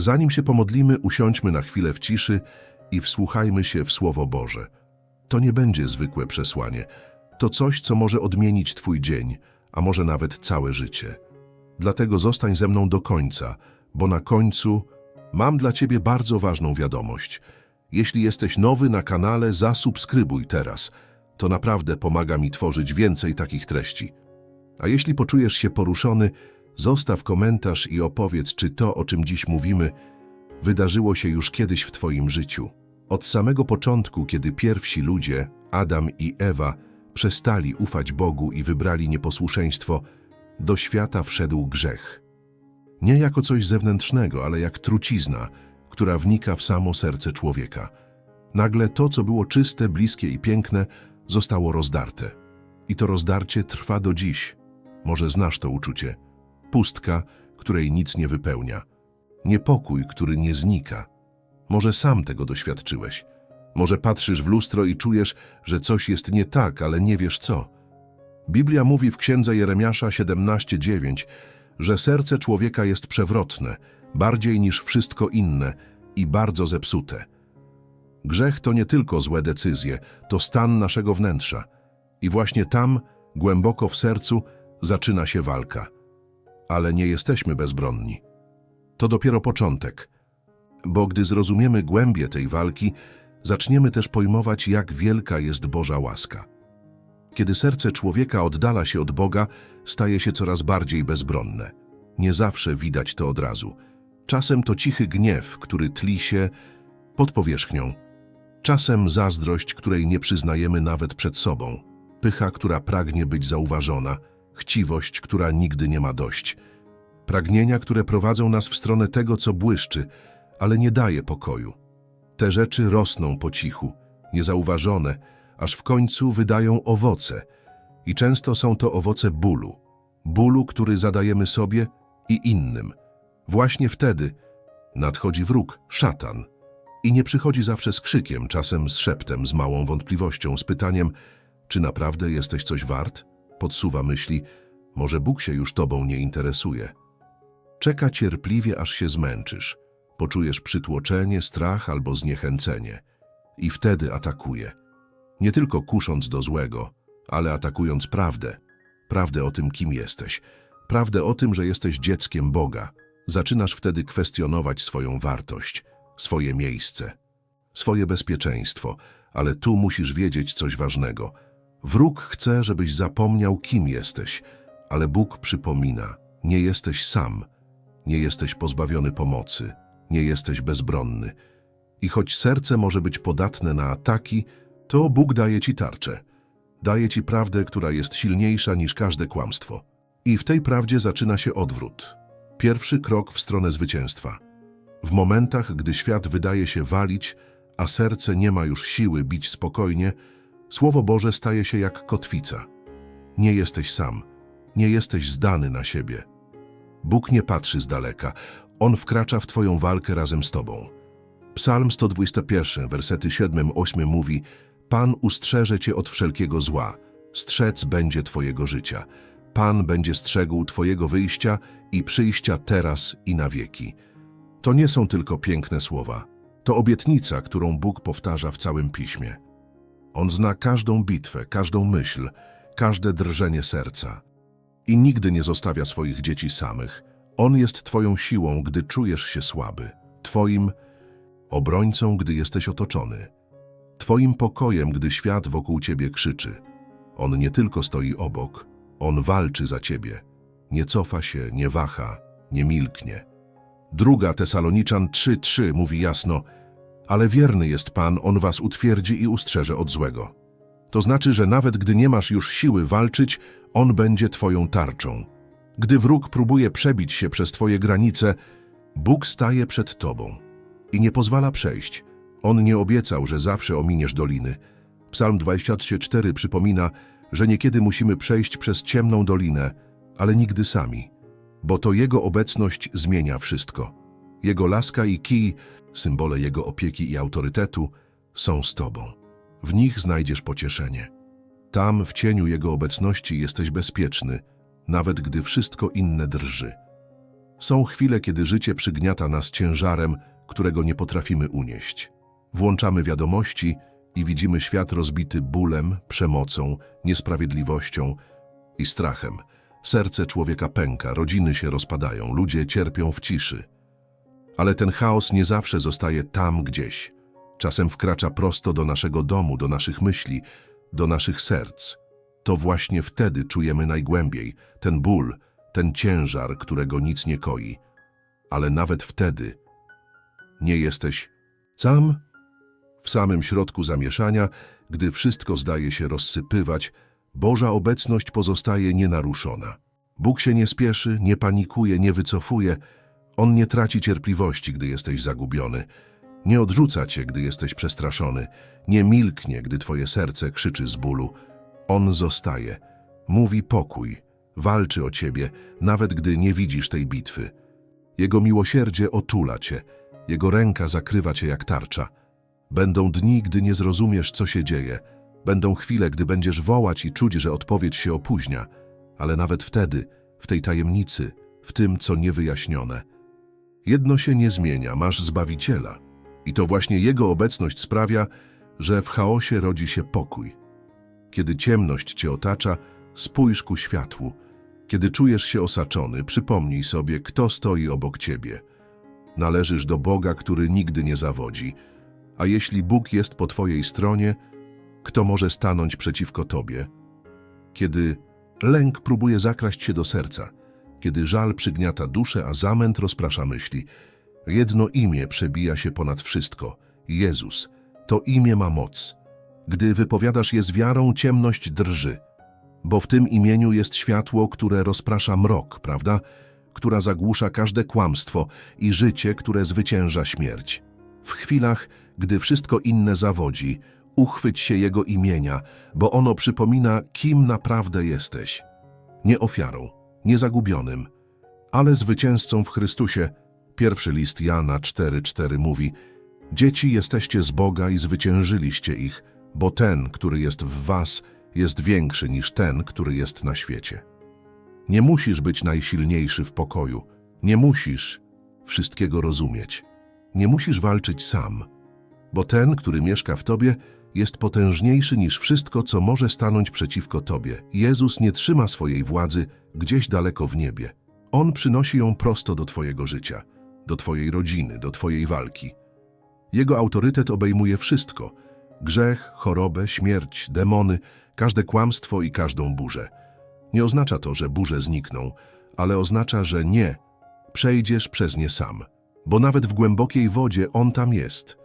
Zanim się pomodlimy, usiądźmy na chwilę w ciszy i wsłuchajmy się w Słowo Boże. To nie będzie zwykłe przesłanie. To coś, co może odmienić Twój dzień, a może nawet całe życie. Dlatego zostań ze mną do końca, bo na końcu mam dla Ciebie bardzo ważną wiadomość. Jeśli jesteś nowy na kanale, zasubskrybuj teraz. To naprawdę pomaga mi tworzyć więcej takich treści. A jeśli poczujesz się poruszony, zostaw komentarz i opowiedz, czy to, o czym dziś mówimy, wydarzyło się już kiedyś w Twoim życiu. Od samego początku, kiedy pierwsi ludzie, Adam i Ewa, przestali ufać Bogu i wybrali nieposłuszeństwo, do świata wszedł grzech. Nie jako coś zewnętrznego, ale jak trucizna, która wnika w samo serce człowieka. Nagle to, co było czyste, bliskie i piękne, zostało rozdarte. I to rozdarcie trwa do dziś. Może znasz to uczucie. Pustka, której nic nie wypełnia. Niepokój, który nie znika. Może sam tego doświadczyłeś. Może patrzysz w lustro i czujesz, że coś jest nie tak, ale nie wiesz co. Biblia mówi w księdze Jeremiasza 17:9, że serce człowieka jest przewrotne, bardziej niż wszystko inne i bardzo zepsute. Grzech to nie tylko złe decyzje, to stan naszego wnętrza. I właśnie tam, głęboko w sercu, zaczyna się walka. Ale nie jesteśmy bezbronni. To dopiero początek. Bo gdy zrozumiemy głębię tej walki, zaczniemy też pojmować, jak wielka jest Boża łaska. Kiedy serce człowieka oddala się od Boga, staje się coraz bardziej bezbronne. Nie zawsze widać to od razu. Czasem to cichy gniew, który tli się pod powierzchnią. Czasem zazdrość, której nie przyznajemy nawet przed sobą. Pycha, która pragnie być zauważona. Chciwość, która nigdy nie ma dość. Pragnienia, które prowadzą nas w stronę tego, co błyszczy, ale nie daje pokoju. Te rzeczy rosną po cichu, niezauważone, aż w końcu wydają owoce. I często są to owoce bólu. Bólu, który zadajemy sobie i innym. Właśnie wtedy nadchodzi wróg, szatan. I nie przychodzi zawsze z krzykiem, czasem z szeptem, z małą wątpliwością, z pytaniem, czy naprawdę jesteś coś wart? Podsuwa myśli, może Bóg się już tobą nie interesuje. Czeka cierpliwie, aż się zmęczysz. Poczujesz przytłoczenie, strach albo zniechęcenie. I wtedy atakuje. Nie tylko kusząc do złego, ale atakując prawdę. Prawdę o tym, kim jesteś. Prawdę o tym, że jesteś dzieckiem Boga. Zaczynasz wtedy kwestionować swoją wartość, swoje miejsce, swoje bezpieczeństwo. Ale tu musisz wiedzieć coś ważnego. Wróg chce, żebyś zapomniał, kim jesteś, ale Bóg przypomina, nie jesteś sam, nie jesteś pozbawiony pomocy, nie jesteś bezbronny. I choć serce może być podatne na ataki, to Bóg daje ci tarczę. Daje ci prawdę, która jest silniejsza niż każde kłamstwo. I w tej prawdzie zaczyna się odwrót. Pierwszy krok w stronę zwycięstwa. W momentach, gdy świat wydaje się walić, a serce nie ma już siły bić spokojnie, Słowo Boże staje się jak kotwica. Nie jesteś sam, nie jesteś zdany na siebie. Bóg nie patrzy z daleka, On wkracza w Twoją walkę razem z Tobą. Psalm 121, wersety 7-8 mówi Pan ustrzeże Cię od wszelkiego zła, strzec będzie Twojego życia. Pan będzie strzegł Twojego wyjścia i przyjścia teraz i na wieki. To nie są tylko piękne słowa. To obietnica, którą Bóg powtarza w całym Piśmie. On zna każdą bitwę, każdą myśl, każde drżenie serca. I nigdy nie zostawia swoich dzieci samych. On jest Twoją siłą, gdy czujesz się słaby. Twoim obrońcą, gdy jesteś otoczony. Twoim pokojem, gdy świat wokół Ciebie krzyczy. On nie tylko stoi obok, On walczy za Ciebie. Nie cofa się, nie waha, nie milknie. Druga Tesaloniczan 3:3 mówi jasno, ale wierny jest Pan, On was utwierdzi i ustrzeże od złego. To znaczy, że nawet gdy nie masz już siły walczyć, On będzie Twoją tarczą. Gdy wróg próbuje przebić się przez Twoje granice, Bóg staje przed Tobą i nie pozwala przejść. On nie obiecał, że zawsze ominiesz doliny. Psalm 23:4 przypomina, że niekiedy musimy przejść przez ciemną dolinę, ale nigdy sami, bo to Jego obecność zmienia wszystko. Jego laska i kij, symbole Jego opieki i autorytetu, są z Tobą. W nich znajdziesz pocieszenie. Tam, w cieniu Jego obecności, jesteś bezpieczny, nawet gdy wszystko inne drży. Są chwile, kiedy życie przygniata nas ciężarem, którego nie potrafimy unieść. Włączamy wiadomości i widzimy świat rozbity bólem, przemocą, niesprawiedliwością i strachem. Serce człowieka pęka, rodziny się rozpadają, ludzie cierpią w ciszy. Ale ten chaos nie zawsze zostaje tam gdzieś. Czasem wkracza prosto do naszego domu, do naszych myśli, do naszych serc. To właśnie wtedy czujemy najgłębiej ten ból, ten ciężar, którego nic nie koi. Ale nawet wtedy nie jesteś sam w samym środku zamieszania, gdy wszystko zdaje się rozsypywać, Boża obecność pozostaje nienaruszona. Bóg się nie spieszy, nie panikuje, nie wycofuje. On nie traci cierpliwości, gdy jesteś zagubiony. Nie odrzuca cię, gdy jesteś przestraszony. Nie milknie, gdy twoje serce krzyczy z bólu. On zostaje. Mówi pokój. Walczy o ciebie, nawet gdy nie widzisz tej bitwy. Jego miłosierdzie otula cię. Jego ręka zakrywa cię jak tarcza. Będą dni, gdy nie zrozumiesz, co się dzieje. Będą chwile, gdy będziesz wołać i czuć, że odpowiedź się opóźnia. Ale nawet wtedy, w tej tajemnicy, w tym, co niewyjaśnione, jedno się nie zmienia, masz Zbawiciela. I to właśnie Jego obecność sprawia, że w chaosie rodzi się pokój. Kiedy ciemność cię otacza, spójrz ku światłu. Kiedy czujesz się osaczony, przypomnij sobie, kto stoi obok ciebie. Należysz do Boga, który nigdy nie zawodzi. A jeśli Bóg jest po twojej stronie, kto może stanąć przeciwko tobie? Kiedy lęk próbuje zakraść się do serca, kiedy żal przygniata duszę, a zamęt rozprasza myśli, jedno imię przebija się ponad wszystko Jezus. To imię ma moc. Gdy wypowiadasz je z wiarą, ciemność drży, bo w tym imieniu jest światło, które rozprasza mrok, prawda? Która zagłusza każde kłamstwo i życie, które zwycięża śmierć. W chwilach, gdy wszystko inne zawodzi, uchwyć się Jego imienia, bo ono przypomina, kim naprawdę jesteś. Nie ofiarą, nie zagubionym, ale zwycięzcą w Chrystusie. Pierwszy list Jana 4,4 mówi Dzieci jesteście z Boga i zwyciężyliście ich, bo ten, który jest w was, jest większy niż ten, który jest na świecie. Nie musisz być najsilniejszy w pokoju, nie musisz wszystkiego rozumieć, nie musisz walczyć sam, bo ten, który mieszka w tobie, jest potężniejszy niż wszystko, co może stanąć przeciwko tobie. Jezus nie trzyma swojej władzy gdzieś daleko w niebie. On przynosi ją prosto do twojego życia, do twojej rodziny, do twojej walki. Jego autorytet obejmuje wszystko: grzech, chorobę, śmierć, demony, każde kłamstwo i każdą burzę. Nie oznacza to, że burze znikną, ale oznacza, że nie, przejdziesz przez nie sam, bo nawet w głębokiej wodzie On tam jest.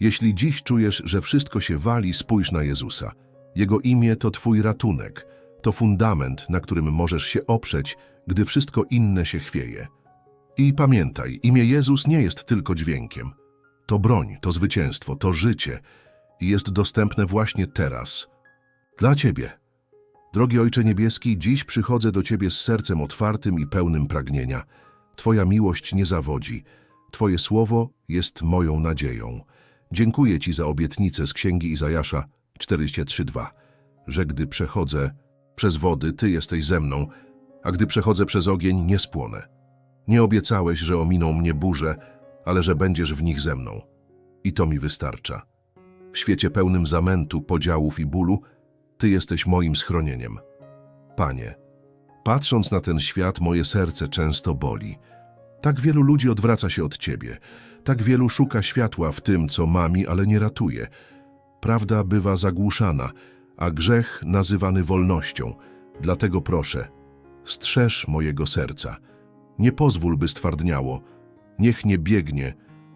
Jeśli dziś czujesz, że wszystko się wali, spójrz na Jezusa. Jego imię to Twój ratunek, to fundament, na którym możesz się oprzeć, gdy wszystko inne się chwieje. I pamiętaj, imię Jezus nie jest tylko dźwiękiem. To broń, to zwycięstwo, to życie i jest dostępne właśnie teraz. Dla Ciebie. Drogi Ojcze Niebieski, dziś przychodzę do Ciebie z sercem otwartym i pełnym pragnienia. Twoja miłość nie zawodzi. Twoje słowo jest moją nadzieją. Dziękuję Ci za obietnicę z Księgi Izajasza 43.2, że gdy przechodzę przez wody, Ty jesteś ze mną, a gdy przechodzę przez ogień, nie spłonę. Nie obiecałeś, że ominą mnie burze, ale że będziesz w nich ze mną. I to mi wystarcza. W świecie pełnym zamętu, podziałów i bólu, Ty jesteś moim schronieniem. Panie, patrząc na ten świat, moje serce często boli. Tak wielu ludzi odwraca się od Ciebie. Tak wielu szuka światła w tym, co mami, ale nie ratuje. Prawda bywa zagłuszana, a grzech nazywany wolnością. Dlatego proszę, strzeż mojego serca. Nie pozwól, by stwardniało. Niech nie biegnie,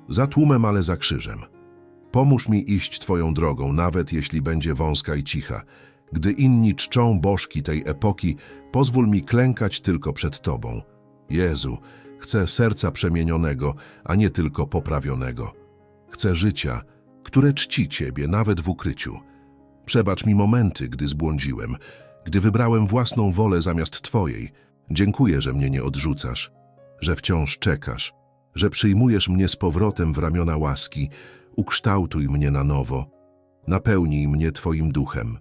za tłumem, ale za krzyżem. Pomóż mi iść Twoją drogą, nawet jeśli będzie wąska i cicha. Gdy inni czczą bożki tej epoki, pozwól mi klękać tylko przed Tobą. Jezu, chcę serca przemienionego, a nie tylko poprawionego. Chcę życia, które czci Ciebie nawet w ukryciu. Przebacz mi momenty, gdy zbłądziłem, gdy wybrałem własną wolę zamiast Twojej. Dziękuję, że mnie nie odrzucasz, że wciąż czekasz, że przyjmujesz mnie z powrotem w ramiona łaski, ukształtuj mnie na nowo, napełnij mnie Twoim duchem.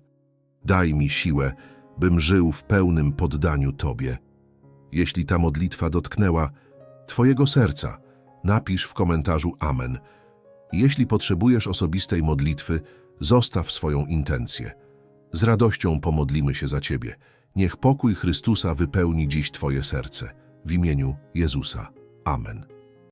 Daj mi siłę, bym żył w pełnym poddaniu Tobie. Jeśli ta modlitwa dotknęła Twojego serca. Napisz w komentarzu Amen. Jeśli potrzebujesz osobistej modlitwy, zostaw swoją intencję. Z radością pomodlimy się za Ciebie. Niech pokój Chrystusa wypełni dziś Twoje serce. W imieniu Jezusa. Amen.